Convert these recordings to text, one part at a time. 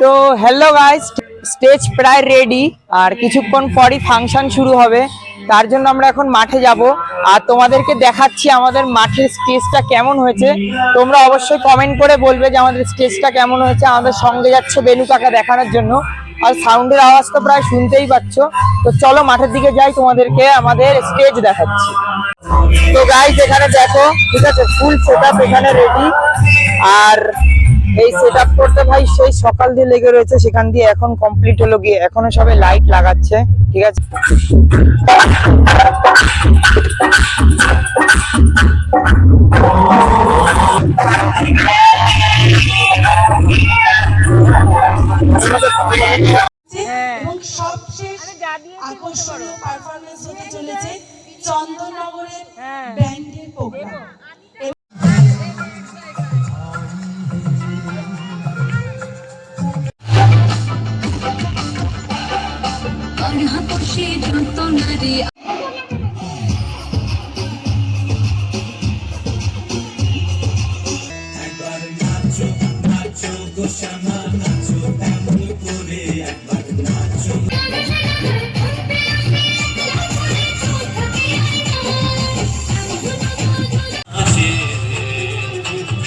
তো hello guys stage প্রায় ready আর কিছুক্ষণ পরই ফাংশন শুরু হবে। তার জন্য আমরা এখন মাঠে যাব। আর তোমাদেরকে দেখাচ্ছি আমাদের মাঠের স্টেজটা কেমন হয়েছে। তোমরা অবশ্যই কমেন্ট করে বলবে যে আমাদের স্টেজটা কেমন হয়েছে, আমাদের সঙ্গে যাচ্ছে বেনু কাকা দেখানোর জন্য। আর সাউন্ডের আওয়াজ তো প্রায় শুনতেই পাচ্ছ। তো চলো মাঠের দিকে যাই, তোমাদেরকে আমাদের স্টেজ দেখাচ্ছি। তো গাইস এখানে দেখো, ঠিক আছে ফুল সেট এখানে রেডি আর এই সেট আপ করতে ভাই সেই সকাল দিয়ে লেগে রয়েছে সেখান দিয়ে এখন কমপ্লিট হলো গিয়ে এখনও সবে লাইট লাগাচ্ছে ঠিক আছে? এবং সবশেষ আকর্ষণীয় পারফরমেন্স হতে চলেছে চন্দননগরের ব্যান্ডের প্রোগ্রাম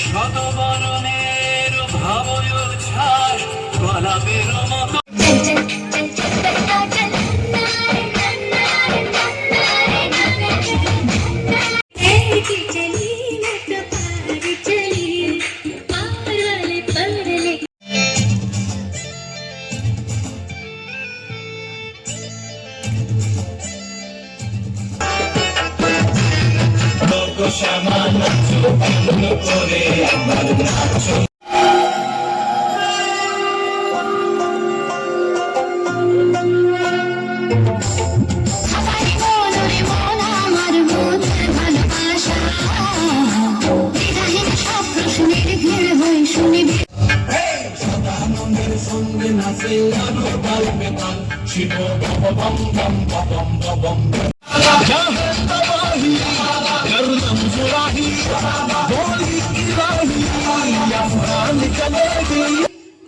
শতবরণের ভাবয় ছাড় গলাপের মতো সবাই বলো রে মন আমার প্রশ্নের ভিড়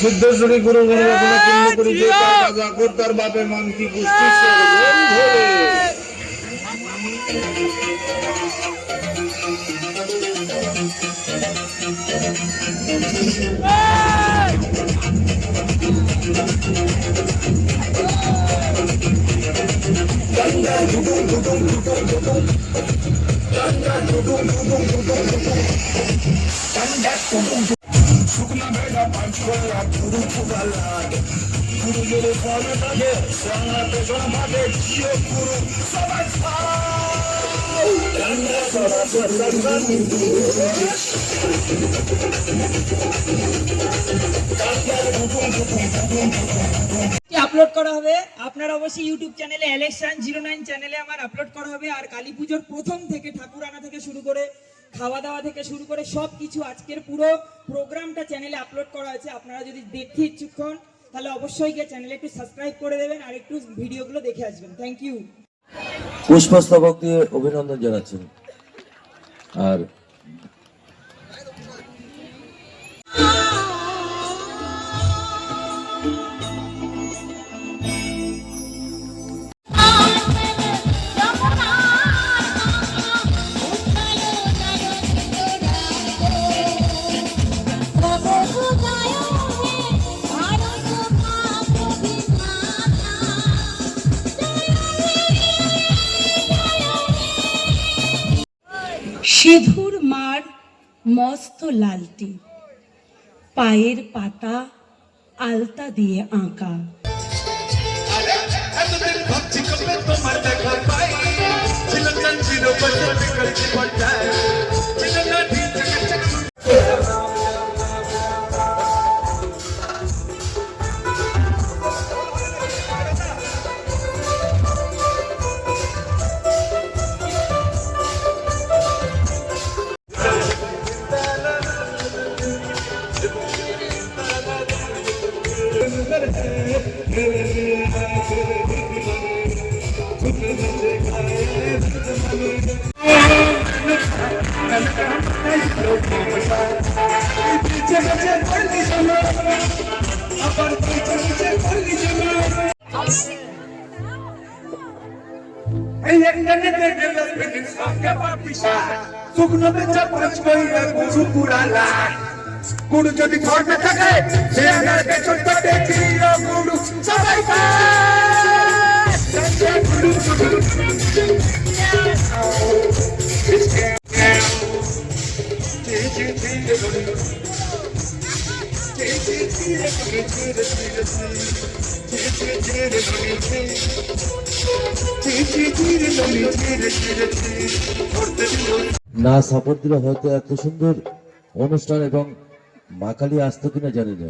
সিদ্ধেশ্বরী গুরু গুরু রচনা পূর্ণ করি যে তার রাজা কর্তার বাপে মান কি পুষ্টি আপলোড করা হবে? আপনার অবশ্যই ইউটিউব চ্যানেলে ইলেকশন জিরো নাইন চ্যানেলে আমার আপলোড করা হবে। আর কালী পুজোর প্রথম থেকে ঠাকুর আনা থেকে শুরু করে খাওয়া দাওয়া থেকে শুরু করে সব কিছু আজকের পুরো প্রোগ্রামটা চ্যানেলে আপলোড করা হয়েছে। আপনারা যদি দেখতে ইচ্ছুক হন, তাহলে অবশ্যই গিয়ে চ্যানেলে একটু সাবস্ক্রাইব করে দেবেন আর একটু ভিডিওগুলো দেখে আসবেন। থ্যাংক ইউ পুষ্পস্তবক দিয়ে অভিনন্দন জানাচ্ছেন। আর সিধুর মার মস্ত লালটি পায়ের পাতা আলতা দিয়ে আঁকা। তোমার দেখা পাই? Sukuno me chapachko y me puso curala. গুরু যদি ঘরতে থাকে, সে আমার পেছন চির গুরু। সবাই না, সাপোর্ট দিলে হয়তো এত সুন্দর অনুষ্ঠান এবং মা কালী আসতো কিনা জানি না।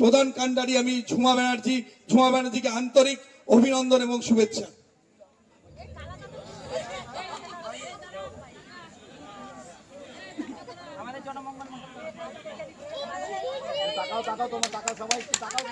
প্রধান কান্ডারি আমি ঝুমা ব্যানার্জি, ঝুমা ব্যানার্জিকে আন্তরিক অভিনন্দন এবং শুভেচ্ছা। তাকাও তোমরা তাকাও সবাই তাকাও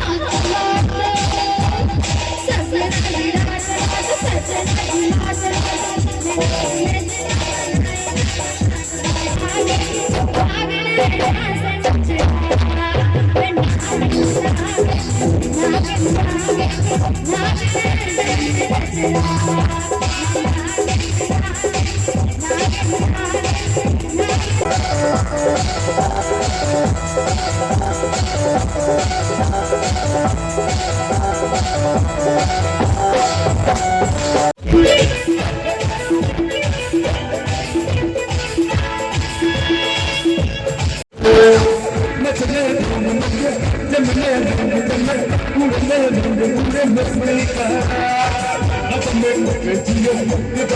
I'm not Thank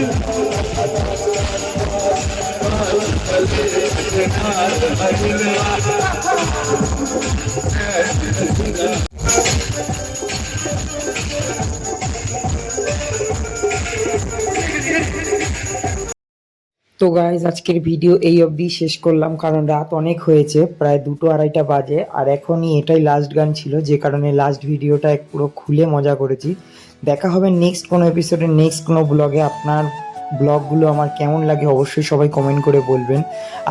তো গাইজ আজকের ভিডিও এই অবধি শেষ করলাম, কারণ রাত অনেক হয়েছে, প্রায় দুটো আড়াইটা বাজে, আর এখনই এটাই লাস্ট গান ছিল, যে কারণে লাস্ট ভিডিওটা এক পুরো খুলে মজা করেছি। দেখা হবে নেক্সট কোনো এপিসোডে নেক্সট কোনো ব্লগে আপনার ব্লগগুলো আমার কেমন লাগে অবশ্যই সবাই কমেন্ট করে বলবেন।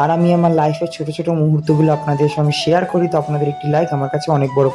আর আমি আমার লাইফের ছোটো ছোটো মুহূর্তগুলো আপনাদের সঙ্গে শেয়ার করি, তো আপনাদের একটি লাইক আমার কাছে অনেক বড়